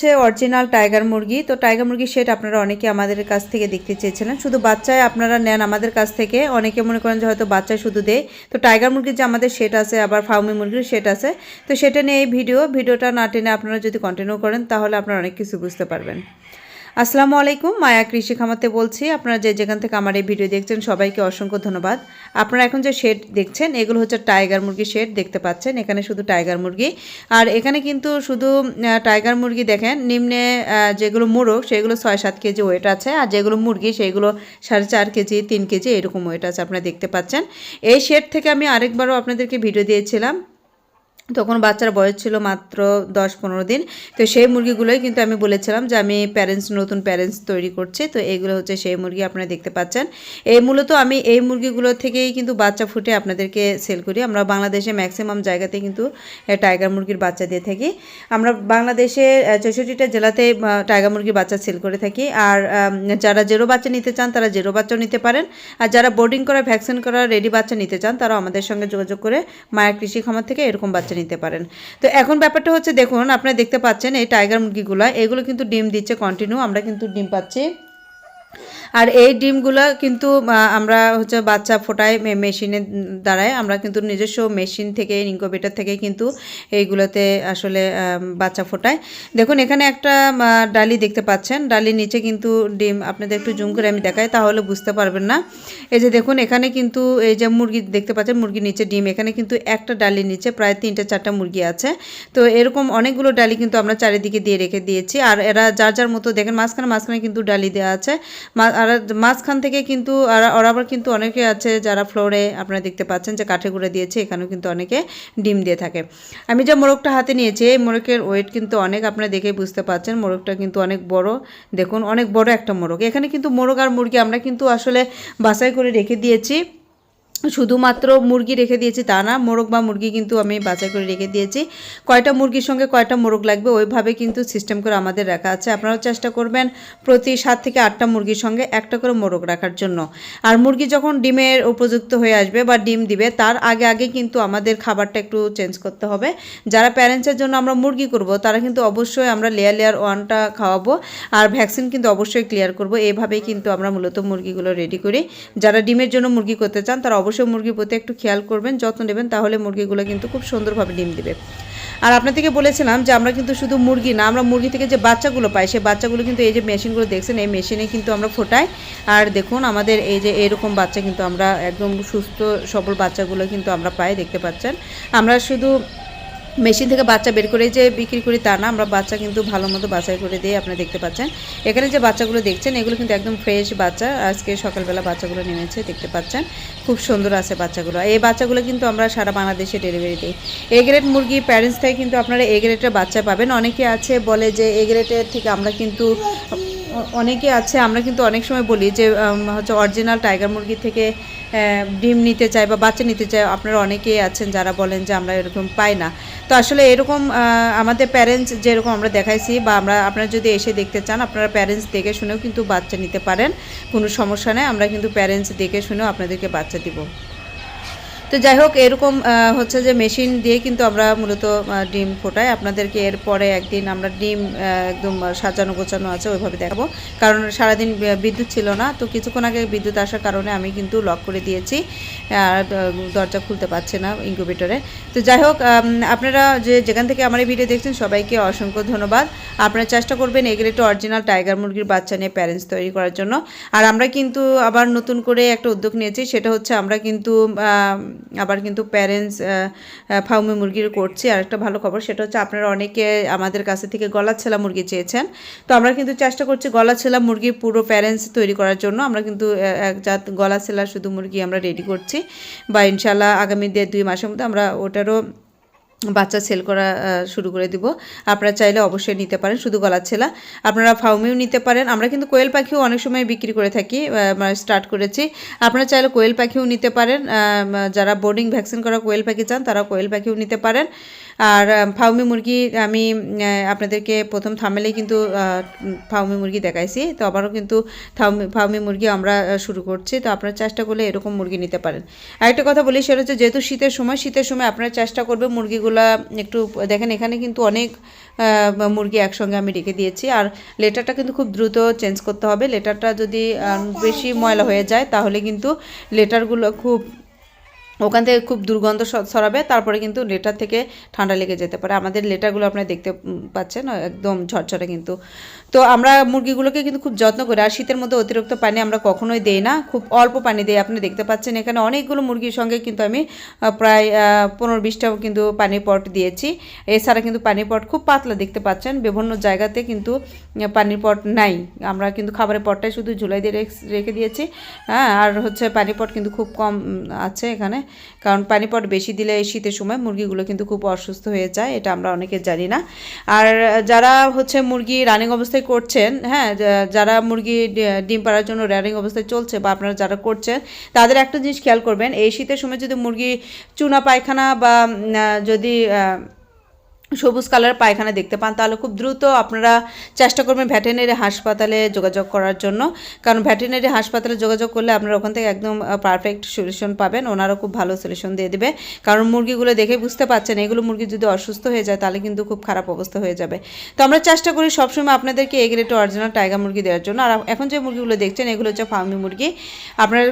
হচ্ছে original tiger মুরগি। তো টাইগার মুরগি সেট আপনারা অনেকে আমাদের কাছ থেকে দেখতে চেয়েছিলেন। শুধু বাচ্চায় আপনারা নেন আমাদের কাছ থেকে। অনেকে মনে করেন যে হয়তো বাচ্চায় শুধু দেয়। তো টাইগার মুরগির যে আমাদের সেট আছে, আবার ফার্মি মুরগির সেট আছে, তো সেটা নিয়ে এই ভিডিও ভিডিওটা না টেনে আপনারা যদি কন্টিনিউ করেন, তাহলে আপনারা অনেক কিছু বুঝতে পারবেন। আসসালামু আলাইকুম, মায়া কৃষি খামাতে বলছি। আপনারা যে যেখান থেকে আমার এই ভিডিও দেখছেন, সবাইকে অসংখ্য ধন্যবাদ। আপনারা এখন যে শেড দেখছেন, এগুলো হচ্ছে টাইগার মুরগি শেড দেখতে পাচ্ছেন। এখানে শুধু টাইগার মুরগি। আর এখানে কিন্তু শুধু টাইগার মুরগি দেখেন, নিম্নে যেগুলো মোরগ, সেগুলো ছয় সাত কেজি ওয়েট আছে। আর যেগুলো মুরগি, সেগুলো সাড়ে চার কেজি, তিন কেজি, এরকম ওয়েট আছে, আপনারা দেখতে পাচ্ছেন। এই শেড থেকে আমি আরেকবারও আপনাদেরকে ভিডিও দিয়েছিলাম। তখন বাচ্চার বয়স ছিল মাত্র দশ পনেরো দিন। তো সেই মুরগিগুলোই কিন্তু আমি বলেছিলাম যে আমি প্যারেন্টস নতুন প্যারেন্টস তৈরি করছি। তো এইগুলো হচ্ছে সেই মুরগি আপনারা দেখতে পাচ্ছেন। এই মূলত আমি এই মুরগিগুলো থেকেই কিন্তু বাচ্চা ফুটে আপনাদেরকে সেল করি। আমরা বাংলাদেশে ম্যাক্সিমাম জায়গাতে কিন্তু টাইগার মুরগির বাচ্চা দিয়ে থাকি। আমরা বাংলাদেশে চৌষট্টিটা জেলাতে টাইগার মুরগির বাচ্চা সেল করে থাকি। আর যারা জেরো বাচ্চা নিতে চান, তারা জেরো বাচ্চাও নিতে পারেন। আর যারা বোর্ডিং করা ভ্যাকসিন করা রেডি বাচ্চা নিতে চান তারা আমাদের সঙ্গে যোগাযোগ করে মায়ের কৃষি খামার থেকে এরকম বাচ্চা নিতে পারেন। তো এখন ব্যাপারটা হচ্ছে, দেখুন, আপনারা দেখতে পাচ্ছেন এই টাইগার মুরগিগুলো, এগুলো কিন্তু ডিম দিচ্ছে কন্টিনিউ আমরা কিন্তু ডিম পাচ্ছি আর এই ডিমগুলো কিন্তু আমরা হচ্ছে বাচ্চা ফোটাই মেশিনের দ্বারাই আমরা কিন্তু নিজস্ব মেশিন থেকে ইনকোভেটার থেকে কিন্তু এইগুলোতে আসলে বাচ্চা ফোটাই দেখুন, এখানে একটা ডালি দেখতে পাচ্ছেন। ডালির নিচে কিন্তু ডিম, আপনাদের একটু জুম করে আমি দেখাই, তাহলে বুঝতে পারবেন না। এই যে দেখুন, এখানে কিন্তু এই যে মুরগি দেখতে পাচ্ছেন, মুরগির নিচে ডিম। এখানে কিন্তু একটা ডালির নিচে প্রায় তিনটে, চারটা মুরগি আছে। তো এরকম অনেকগুলো ডালি কিন্তু আমরা চারিদিকে দিয়ে রেখে দিয়েছি। আর এরা যার যার মতো, দেখেন মাঝখানে মাঝখানে কিন্তু ডালি দেওয়া আছে। আর মাঝখান থেকে কিন্তু আর আবার কিন্তু অনেকে আছে যারা ফ্লোরে আপনারা দেখতে পাচ্ছেন যে কাঠে গুঁড়ে দিয়েছে, এখানেও কিন্তু অনেকে ডিম দিয়ে থাকে। আমি যে মোরগটা হাতে নিয়েছি, এই মোরগের ওয়েট কিন্তু অনেক আপনারা দেখে বুঝতে পাচ্ছেন, মোরগটা কিন্তু অনেক বড়। দেখুন, অনেক বড় একটা মোরগ। এখানে কিন্তু মোরগ আর মুরগি আমরা কিন্তু আসলে বাছাই করে রেখে দিয়েছি। শুধুমাত্র মুরগি রেখে দিয়েছি তা না, মোরগ বা মুরগি কিন্তু আমি বাছাই করে রেখে দিয়েছি। কয়টা মুরগির সঙ্গে কয়টা মোরগ লাগবে ওইভাবে কিন্তু সিস্টেম করে আমাদের রাখা আছে। আপনারাও চেষ্টা করবেন প্রতি সাত থেকে আটটা মুরগির সঙ্গে একটা করে মোরগ রাখার জন্য। আর মুরগি যখন ডিমের উপযুক্ত হয়ে আসবে বা ডিম দিবে, তার আগে আগে কিন্তু আমাদের খাবারটা একটু চেঞ্জ করতে হবে। যারা প্যারেন্টসের জন্য আমরা মুরগি করব, তারা কিন্তু অবশ্যই আমরা লেয়ার লেয়ার ওয়ানটা খাওয়াবো আর ভ্যাকসিন কিন্তু অবশ্যই ক্লিয়ার করব। এইভাবেই কিন্তু আমরা মূলত মুরগিগুলো রেডি করি। যারা ডিমের জন্য মুরগি করতে চান, তারা অবশ্যই মুরগির প্রতি একটু খেয়াল করবেন, যত্ন নেবেন, তাহলে মুরগিগুলো কিন্তু খুব সুন্দরভাবে ডিম দেবে। আর আপনাদেরকে বলেছিলাম যে আমরা কিন্তু শুধু মুরগি না, আমরা মুরগি থেকে যে বাচ্চাগুলো পাই, সেই বাচ্চাগুলো কিন্তু এই যে মেশিনগুলো দেখছেন, এই মেশিনে কিন্তু আমরা ফোটাই। আর দেখুন আমাদের এই যে এরকম বাচ্চা কিন্তু আমরা একদম সুস্থ, সবল বাচ্চাগুলো কিন্তু আমরা পাই, দেখতে পাচ্ছেন। আমরা শুধু মেশিন থেকে বাচ্চা বের করে যে বিক্রি করি তা না, আমরা বাচ্চা কিন্তু ভালো মতো বাছাই করে দিয়ে আপনারা দেখতে পাচ্ছেন। এখানে যে বাচ্চাগুলো দেখছেন, এগুলো কিন্তু একদম ফ্রেশ বাচ্চা। আজকে সকালবেলা বাচ্চাগুলো নেমেছে, দেখতে পাচ্ছেন। খুব সুন্দর আছে বাচ্চাগুলো। এই বাচ্চাগুলো কিন্তু আমরা সারা বাংলাদেশে ডেলিভারি দিই। এ গ্রেড মুরগি প্যারেন্টস থেকে কিন্তু আপনারা এ গ্রেডের বাচ্চা পাবেন। অনেকে আছে বলে যে এ গ্রেডের থেকে আমরা কিন্তু অনেকে আছে, আমরা কিন্তু অনেক সময় বলি যে হচ্ছে অরিজিনাল টাইগার মুরগি থেকে ডিম নিতে চাই বা বাচ্চা নিতে চাই আপনারা অনেকেই আছেন যারা বলেন যে আমরা এরকম পাই না। তো আসলে এরকম আমাদের প্যারেন্টস যেরকম আমরা দেখাইছি বা আমরা, আপনারা যদি এসে দেখতে চান, আপনারা প্যারেন্টস দেখে শুনেও কিন্তু বাচ্চা নিতে পারেন, কোনো সমস্যা নেই, আমরা কিন্তু প্যারেন্টস দেখে শুনেও আপনাদেরকে বাচ্চা দিব। তো যাই হোক, এরকম হচ্ছে যে মেশিন দিয়ে কিন্তু আমরা মূলত ডিম ফোটাই। আপনাদেরকে এরপরে একদিন আমরা ডিম একদম সাজানো গোছানো আছে, ওইভাবে দেখাবো। কারণ সারাদিন বিদ্যুৎ ছিল না, তো কিছুক্ষণ আগে বিদ্যুৎ আসার কারণে আমি কিন্তু লক করে দিয়েছি। আর দরজা খুলতে পারছে না ইনকিউবেটরে তো যাই হোক আপনারা যে, যেখান থেকে আমার এই ভিডিও দেখছেন, সবাইকে অসংখ্য ধন্যবাদ। আপনারা চেষ্টা করবেন এগুলো একটু অরিজিনাল টাইগার মুরগির বাচ্চা নিয়ে প্যারেন্টস তৈরি করার জন্য। আর আমরা কিন্তু আবার নতুন করে একটা উদ্যোগ নিয়েছি, সেটা হচ্ছে আমরা কিন্তু আবার কিন্তু প্যারেন্টস ফাউমি মুরগির করছি। আর একটা ভালো খবর সেটা হচ্ছে আপনারা অনেকে আমাদের কাছে থেকে গলা ছেলা মুরগি চেয়েছেন। তো আমরা কিন্তু চেষ্টা করছি গলা ছেলা মুরগি পুরো প্যারেন্টস তৈরি করার জন্য। আমরা কিন্তু এক জাত গলা ছেলা শুধু মুরগি আমরা রেডি করছি। বা ইনশাল্লাহ আগামী দেড় দুই মাসের মধ্যে আমরা ওটারও বাচ্চা সেল করা শুরু করে দিব। আপনারা চাইলে অবশ্যই নিতে পারেন, শুধু গলার ছেলা। আপনারা ফাউমিও নিতে পারেন। আমরা কিন্তু কোয়েল পাখিও অনেক সময় বিক্রি করে থাকি স্টার্ট করেছি। আপনারা চাইলে কোয়েল পাখিও নিতে পারেন। যারা বোর্ডিং ভ্যাকসিন করা কোয়েল পাখি চান তারা কোয়েল পাখিও নিতে পারেন। আর ফাউমি মুরগি আমি আপনাদেরকে প্রথম থামেলেই কিন্তু ফাউমি মুরগি দেখাইছি। তো আবারও কিন্তু ফাউমি মুরগি আমরা শুরু করছি। তো আপনারা চেষ্টা করলে এরকম মুরগি নিতে পারেন। আরেকটা কথা বলি, সেটা হচ্ছে যেহেতু শীতের সময় শীতের সময় আপনারা চেষ্টা করবে মুরগিগুলা একটু, দেখেন এখানে কিন্তু অনেক মুরগি একসঙ্গে আমি রেখে দিয়েছি। আর লেটারটা কিন্তু খুব দ্রুত চেঞ্জ করতে হবে। লেটারটা যদি বেশি ময়লা হয়ে যায়, তাহলে কিন্তু লেটারগুলো খুব ওখান থেকে খুব দুর্গন্ধ স- ছড়াবে, তারপরে কিন্তু লেটার থেকে ঠান্ডা লেগে যেতে পারে। আমাদের লেটারগুলো আপনারা দেখতে পাচ্ছেন একদম ঝরঝরে কিন্তু। তো আমরা মুরগিগুলোকে কিন্তু খুব যত্ন করি। আর শীতের মধ্যে অতিরিক্ত পানি আমরা কখনোই দেই না, খুব অল্প পানি দিই। আপনি দেখতে পাচ্ছেন এখানে অনেকগুলো মুরগির সঙ্গে কিন্তু আমি প্রায় পনেরো বিশটাও কিন্তু পানির পট দিয়েছি। এছাড়া কিন্তু পানির পট খুব পাতলা দেখতে পাচ্ছেন। বিভিন্ন জায়গাতে কিন্তু পানির পট নাই। আমরা কিন্তু খাবারের পটটাই শুধু ঝুলাই দিয়ে রেখ- রেখে দিয়েছি। হ্যাঁ আর হচ্ছে পানি পট কিন্তু খুব কম আছে এখানে। কারণ পানিপট বেশি দিলে শীতের সময় মুরগিগুলো কিন্তু খুব অসুস্থ হয়ে যায়, এটা আমরা অনেকে জানি না। আর যারা হচ্ছে মুরগি রানিং অবস্থায় করছেন হ্যাঁ যারা মুরগি ডিম পাড়ার জন্য রানিং অবস্থায় চলছে বা আপনারা যারা করছেন, তাদের একটা জিনিস খেয়াল করবেন, এই শীতের সময় যদি মুরগি চুনা পায়খানা বা যদি সবুজ কালার পায়খানা দেখতে পান, তাহলে খুব দ্রুত আপনারা চেষ্টা করবেন ভ্যাটেনারি হাসপাতালে যোগাযোগ করার জন্য। কারণ ভ্যাটেনারি হাসপাতালে যোগাযোগ করলে আপনারা ওখান থেকে একদম পারফেক্ট সলিউশন পাবেন ওনারা খুব ভালো সলিউশন দিয়ে দেবে। কারণ মুরগিগুলো দেখে বুঝতে পারছেন, এগুলো মুরগি যদি অসুস্থ হয়ে যায়, তাহলে কিন্তু খুব খারাপ অবস্থা হয়ে যাবে। তো আমরা চেষ্টা করি সবসময় আপনাদেরকে এ গ্রেড অরিজিনাল টাইগার মুরগি দেওয়ার জন্য। আর এখন যে মুরগিগুলো দেখছেন, এগুলো হচ্ছে ফার্মি মুরগি। আপনার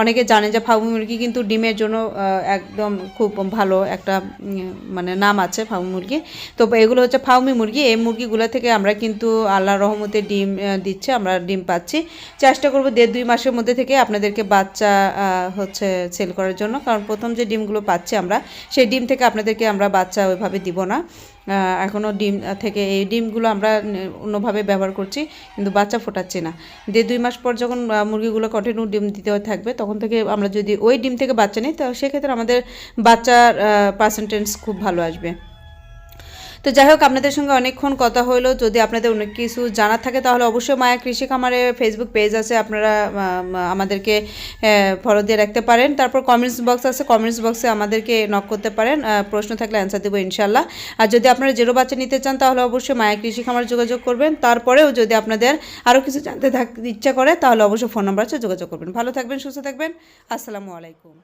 অনেকে জানেন যে ফার্মি মুরগি কিন্তু ডিমের জন্য একদম খুব ভালো একটা মানে নাম আছে ফার্মি মুরগি। তো এগুলো হচ্ছে ফাউমি মুরগি। এই মুরগিগুলো থেকে আমরা কিন্তু আল্লাহ রহমতে ডিম দিচ্ছে, আমরা ডিম পাচ্ছি। চেষ্টা করব দেড় দুই মাসের মধ্যে থেকে আপনাদেরকে বাচ্চা হচ্ছে সেল করার জন্য। কারণ প্রথম যে ডিমগুলো পাচ্ছি আমরা, সেই ডিম থেকে আপনাদেরকে আমরা বাচ্চা ওইভাবে দিব না। এখনও ডিম থেকে এই ডিমগুলো আমরা অন্যভাবে ব্যবহার করছি, কিন্তু বাচ্চা ফোটাচ্ছি না। দেড় দুই মাস পর যখন মুরগিগুলো কন্টিনিউ ডিম দিতে থাকবে, তখন থেকে আমরা যদি ওই ডিম থেকে বাচ্চা নিই, তো সেক্ষেত্রে আমাদের বাচ্চার পার্সেন্টেজ খুব ভালো আসবে। তো যাই হোক, আপনাদের সঙ্গে অনেকক্ষণ কথা হলো। যদি আপনাদের অনেক কিছু জানার থাকে, তাহলে অবশ্যই মায়া কৃষি খামারে ফেসবুক পেজ আছে। আপনারা আমাদেরকে ফলো দিয়ে রাখতে পারেন। তারপর কমেন্টস বক্স আছে কমেন্টস বক্সে আমাদেরকে নক করতে পারেন। প্রশ্ন থাকলে অ্যান্সার দেবো ইনশাল্লাহ আর যদি আপনারা জেরো বাচ্চা নিতে চান, তাহলে অবশ্যই মায়া কৃষি খামার যোগাযোগ করবেন। তারপরেও যদি আপনাদের আরও কিছু জানতে থাক, ইচ্ছা করে, তাহলে অবশ্যই ফোন নাম্বার আছে, যোগাযোগ করবেন। ভালো থাকবেন, সুস্থ থাকবেন। আসসালামু আলাইকুম।